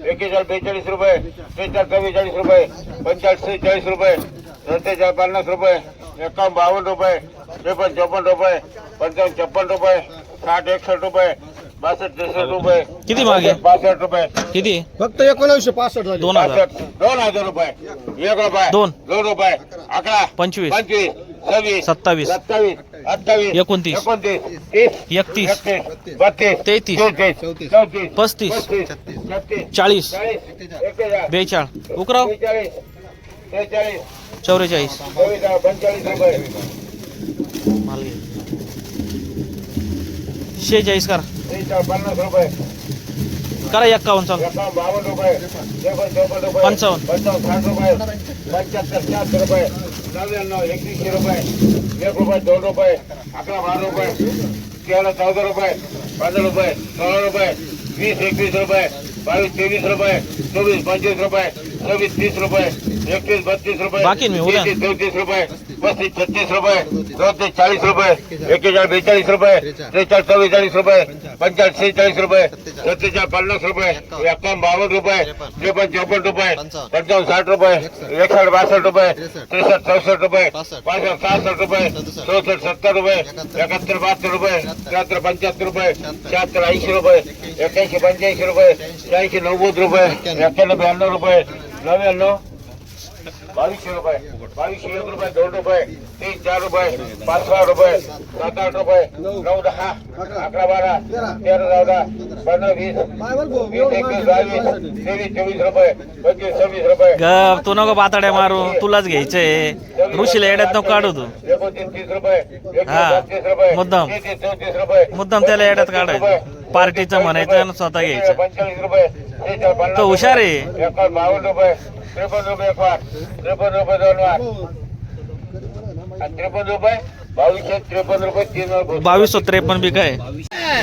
एकेचाळीस बेचाळीस रुपये. त्रेचाळीस चव्वेचाळीस रुपये. पंचाळीस सेहेचाळीस रुपये. सत्तेचाळीस पन्नास रुपये. एकावन्न बावन्न रुपये. त्रेपन्न चौपन्न रुपये. पंचावन्न छप्पन रुपये. साठ एकसष्ट रुपये. बासष्ट त्रेसष्ट रुपये. किती मागे? बासष्ट रुपये. किती? फक्त एकोणऐंशी पासष्ट झाले. दोन हजार. दोन हजार रुपये. एक रुपये. दोन. दोन रुपये. अकरा. पंचवीस. पंचवीस. सव्वीस. सत्तावीस. सत्तावीस. अठ्ठावीस एकोणतीस. एकोणतीस तीस एकतीस बत्तीस तेहतीस. चौतीस पस्तीस चाळीस बेचाळ उकराव चौवेचाळीस. शेहेचाळीस करा पन्नास रुपये करा एक्कावन्न एकावन्न बावन्न रुपये पंचावन्न. पंचावन्न साठ रुपये पंच्याहत्तर शहात्तर रुपये नव्याण्णव एकवीसशे रुपये एक रुपये दोन रुपये अकरा बारा रुपये तेरा चौदा रुपये पंधरा रुपये सोळा रुपये वीस एकवीस रुपये बावीस तेवीस रुपये चोवीस पंचवीस रुपये सव्वीस तीस रुपये एकतीस बत्तीस रुपये बाकी आहे रुपये पस्तीस छत्तीस रुपये चौतीस चाळीस रुपये एकेचाळीस बेचाळीस रुपये त्रेचाळीस चव्वेचाळीस रुपये पंचाळीस सेहेचाळीस रुपये सत्तेचाळीस पन्नास रुपये एकावन्न बावन्न रुपये त्रेपन्न चौपन्न रुपये पंचावन्न साठ रुपये एकसष्ट बासष्ट रुपये त्रेसष्ट चौसष्ट रुपये पासष्ट सहासष्ट रुपये चौसष्ट सत्तर रुपये एकाहत्तर बहात्तर रुपये त्र्याहत्तर पंच्याहत्तर रुपये शहात्तर ऐंशी रुपये एक्याऐंशी पंच्याऐंशी रुपये शहाऐंशी नव्वद रुपये एक्क्याण्णव ब्याण्णव रुपये नव्याण्णव बावीसशे रुपये बावीसशे एक रुपये दोन रुपये तीन चार रुपये पाच सहा रुपये सात आठ रुपये नऊ दहा अकरा बारा तेरा चौदा पंधरा वीस वीस एकवीस बावीस तेवीस चोवीस रुपये पंचवीस सव्वीस रुपये. तू नको बाताड्या मारू तुलाच घ्यायचंय. ऋषीला येड्यात नको काढू तू. एकोणतीस तीस रुपये हा, मुद्दाम. चौतीस रुपये मुद्दाम त्याला येड्यात काढायचं. पार्टीचं म्हणायचं आणि स्वतः घ्यायचं तो हुशार आहे. बावन्न रुपये त्रेपन्न रुपये त्रेपन्न रुपये दोन आणि त्रेपन्न रुपये बावीसशे त्रेपन्न रुपये तीन. बावीसशे त्रेपन्न बी काय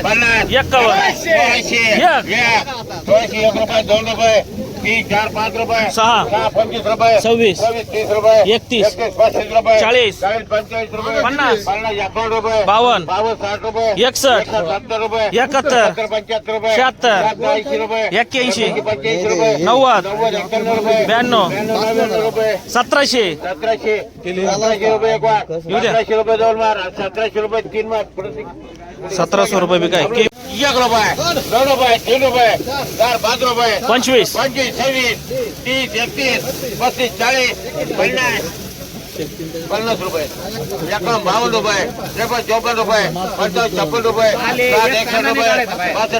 पन्नास एक्कावन्न सोळाशे एक. एक. सोळाशे एक रुपये दोन रुपये तीन चार पाच रुपये सहा. पंचवीस रुपये सव्वीस. सव्वीस तीस रुपये एकतीस. पस्तीस रुपये चाळीस. चाळीस पंचेचाळीस रुपये पन्नास. पन्नास एकावन्न रुपये बावन्न. बावन्न साठ रुपये एकसष्ट. सत्तर रुपये एकाहत्तर. सत्तर पंच्याहत्तर रुपये शहात्तर. ऐंशी रुपये एक्क्याऐंशी. पंच्याऐंशी रुपये नव्वद. नव्वद एक्क्याण्णव रुपये ब्याण्णव. नव्याण्णव रुपये सतराशे सतराशे सतराशे रुपये एक द्या. सतराशे रुपये दोन वार सतराशे रुपये तीन पुढे सतराशे रुपये बी काय कि- एक रुपये दोन रुपये तीन रुपये चार पाच रुपये पंचवीस पंचवीस सव्वीस तीस एकतीस पस्तीस चाळीस पन्नास पन्नास रुपये एकावन्न बावन्न रुपये त्रेपन्न चौपन्न रुपये पंचावन्न छप्पन रुपये साठ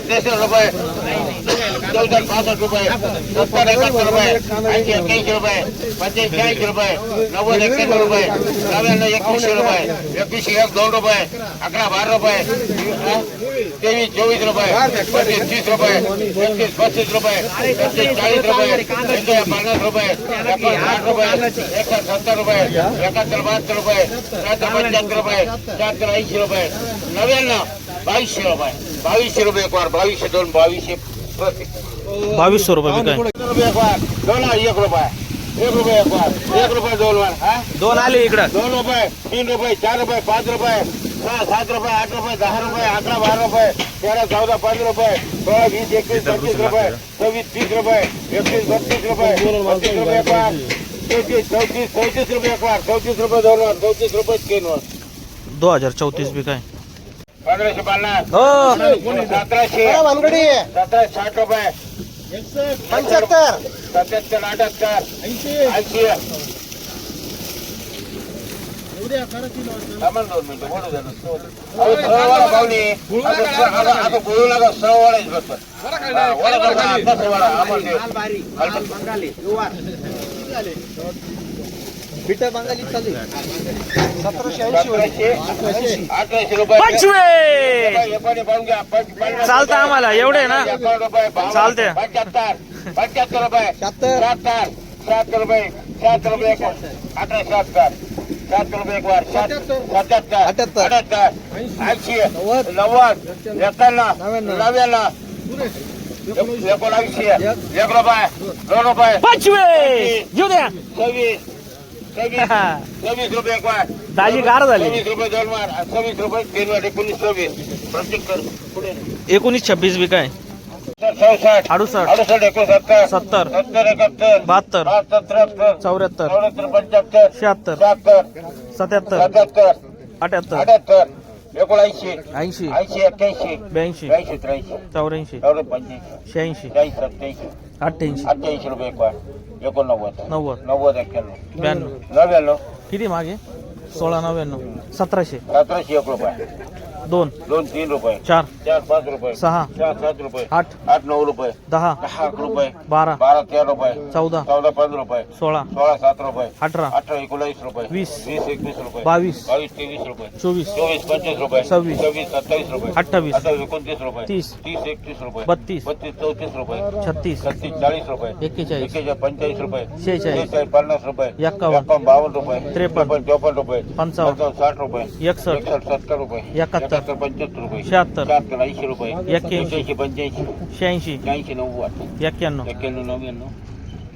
एकसष्ट रुपये पासष्ट त्रेसष्ट रुपये चौसष्ट पासष्ट रुपये सत्तर एकाहत्तर रुपये ऐंशी एक्क्याऐंशी रुपये पंच्याऐंशी शहाऐंशी रुपये नव्वद एक्क्याण्णव रुपये नव्याण्णव एकवीसशे रुपये एकवीसशे एक दोन रुपये अकरा बारा रुपये अं? तेवीस चोवीस रुपये पस्तीस तीस रुपये एकतीस पस्तीस रुपये एकतीस चाळीस रुपये एकशे पन्नास रुपये एकावन्न साठ रुपये एकसष्ट सत्तर रुपये एकाहत्तर बहात्तर रुपये त्र्याहत्तर पंच्याहत्तर रुपये शहात्तर ऐंशी रुपये नव्याण्णव बावीसशे रुपये प्रति बावीसशे रुपये बी काय रुपये एक रुपये एक रुपये दोन आले दोन रुपये तीन रुपये चार रुपये पाच रुपये सात रुपये आठ रुपये दहा रुपये अकरा बारा रुपये तेरा चौदा पंधरा रुपये सोळा वीस एकवीस पंचवीस रुपये सव्वीस तीस रुपये एकतीस बत्तीस रुपये बत्तीस रुपये चौतीस चौतीस चौतीस रुपये चौतीस रुपये दोन चौतीस रुपये तीन वार दोन हज़ार चौतीस काय पंधराशे पन्नास. हो. सतराशे. भानगडी. सतराशे साठ रुपये पंच्याहत्तर. सत्याहत्तर अठ्याहत्तर. ऐंशी. ना दोन मिनिटं, बोलू द्या पाहुणे. आता बोलू नका. हा, वडा आता सहवाडा, आम्हाला ते- बिटा बंगाली चालू सतराशे ऐंशी सतराशे, अठराशे रुपये. पंचवीस! हे हे चालतं आम्हाला, एवढे ना? चालते. पंच्याहत्तर. पंच्याहत्तर रुपये. शहात्तर. शहात्तर शहात्तर रुपये. शहात्तर रुपये एक अठरा शहात्तर शहात्तर रुपये एक वार. सत्याहत्तर. अठ्याहत्तर. ऐंशी. नव्वद. नव्वद. एक्याण्णव नव्याण्णव. एकोणऐंशी. एक रुपये. दोन रुपये. पंचवीस! सव्वीस. सव्वीस रुपये दाजी गार झाली. सव्वीस रुपये दोन वार सव्वीस रुपये तीन वार एकोणीस सव्वीस. प्रत्येक कर. पुढे एकोणीस छब्बीस बी काय? चौसष्ट. अडुसष्ट. अडुसष्ट एकोणसत्तर. सत्तर. सत्तर एकाहत्तर. बहात्तर. बहात्तर त्र्याहत्तर. चौऱ्याहत्तर. चौऱ्याहत्तर पंच्याहत्तर. शहात्तर. शहात्तर. सत्याहत्तर. सत्याहत्तर. अठ्याहत्तर. अठ्याहत्तर. एकोणऐंशी. ऐंशी. ऐंशी एक्क्याऐंशी. ब्याऐंशी. ब्याऐंशी त्र्याऐंशी. चौऱ्याऐंशी. चौदा पंच्याऐंशी शहाऐंशी. चाळीस सत्याऐंशी अठ्ठ्याऐंशी. अठ्ठ्याऐंशी रुपये एक एकोणनव्वद. नव्वद. नव्वद एक्क्याण्णव ब्याण्णव. नव्याण्णव. किती मागे? सोळा नव्याण्णव. सतराशे. सतराशे एक रुपये. दोन. दोन तीन रुपये. चार. चार पाच रुपये. सहा. चार सात रुपये. आठ. आठ नऊ रुपये. दहा. दहा अकरा रुपये. बारा. बारा तेरा रुपये. चौदा. चौदा पंधरा रुपये. सोळा. सोळा सात रुपये. अठरा. अठरा एकोणीस रुपये. वीस. वीस एकवीस रुपये. बावीस. बावीस तेवीस रुपये. चोवीस. चोवीस पंचवीस रुपये. सव्वीस. सव्वीस सत्तावीस रुपये. अठ्ठावीस. अठ्ठावीस एकोणतीस रुपये. तीस. तीस एकतीस रुपये. बत्तीस. बत्तीस चौतीस रुपये. छत्तीस. छत्तीस चाळीस रुपये. एक्केचाळीस. एक्केचाळीस पंचेचाळीस रुपये. शेहेचाळीस. पन्नास रुपये. एक्कावन्न. बावन्न रुपये. त्रेपन्न. चौपन्न रुपये. पंचावन्न. साठ रुपये. एकसष्ट. एकसष्ट सत्तर रुपये. एकाहत्तर. पंच्याहत्तर रुपये. शहात्तर. शहात्तर ऐंशी रुपये. एक्क्याऐंशी. एक्क्याऐंशी पंच्याऐंशी. शहाऐंशी. शहाऐंशी नव्वद. एक्क्याण्णव. एक्क्याण्णव नव्याण्णव.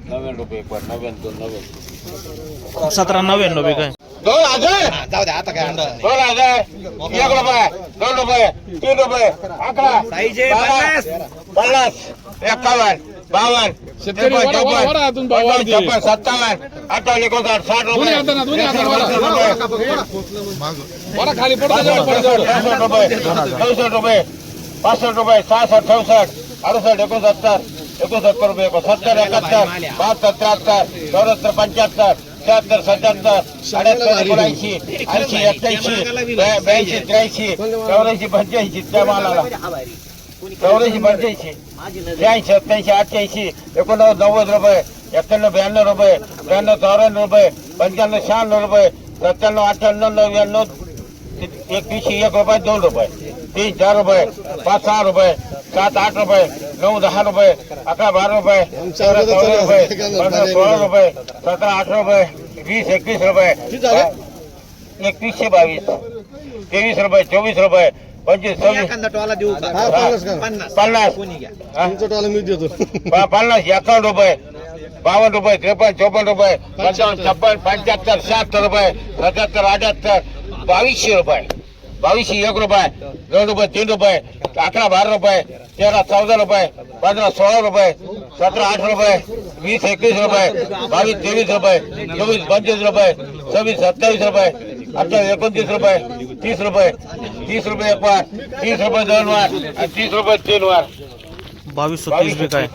नव्याण्णव रुपये एक वाट. नव्याण्णव दोन नव्याण्णव. सतरा नव्याण्णव बी काय? दोन हजार जाऊ दे आता काय अंदाज दोन हजार एक रुपये दोन रुपये तीन रुपये अकरा बारा, पन्नास. एकावन्न बावन्न शेतकरी वडा, वडा, वडा, तुम्ही भाव वाढते. छप्पन सत्तावन्न अठ्ठावन्न एकोणसाठ साठ रुपये. खाली. पासष्ट रुपये. चौसष्ट रुपये. पासष्ट रुपये. सहासष्ट चौसष्ट. अडुसष्ट एकोणसत्तर. एकोणसत्तर रुपये. सत्तर एकाहत्तर. बहात्तर त्र्याहत्तर. चौऱ्याहत्तर पंच्याहत्तर. शहात्तर सत्याहत्तर. अठ्याहत्तर एकोणऐंशी. ऐंशी ब्या- ब्याऐंशी त्र्याऐंशी. चौऱ्याऐंशी पंच्याऐंशी. त्या मालाला. चौऱ्याऐंशी पंच्याऐंशी. शहाऐंशी सत्याऐंशी अठ्ठ्याऐंशी. एकोणनव्वद नव्वद रुपये. पंच्याण्णव शहाण्णव रुपये सत्त्याण्णव अठ्ठ्याण्णव नव्याण्णव एकवीसशे एक रुपये दोन रुपये तीन चार रुपये पाच सहा रुपये सात आठ रुपये नऊ दहा रुपये अकरा बारा रुपये तेरा चौदा रुपये पंधरा सोळा रुपये सतरा अठरा रुपये वीस एकवीस रुपये एकवीसशे बावीस तेवीस रुपये चोवीस रुपये पंचवीस सव्वीस हा पन्नास एकावन्न रुपये बावन्न रुपये त्रेपन्न चौपन्न रुपये पंचावन्न छप्पन पंच्याहत्तर शहात्तर रुपये सत्याहत्तर अठ्याहत्तर बावीसशे रुपये. बावीसशे एक रुपये दोन रुपये तीन रुपये अकरा बारा रुपये तेरा चौदा रुपये पंधरा सोळा रुपये सतरा आठ रुपये वीस एकवीस रुपये बावीस तेवीस रुपये चोवीस पंचवीस रुपये सव्वीस सत्तावीस रुपये अठ्ठावीस एकोणतीस रुपये तीस रुपये तीस रुपये एक वार तीस रुपये दोन वार आणि तीस रुपये तीन वार. बावीस रुपये.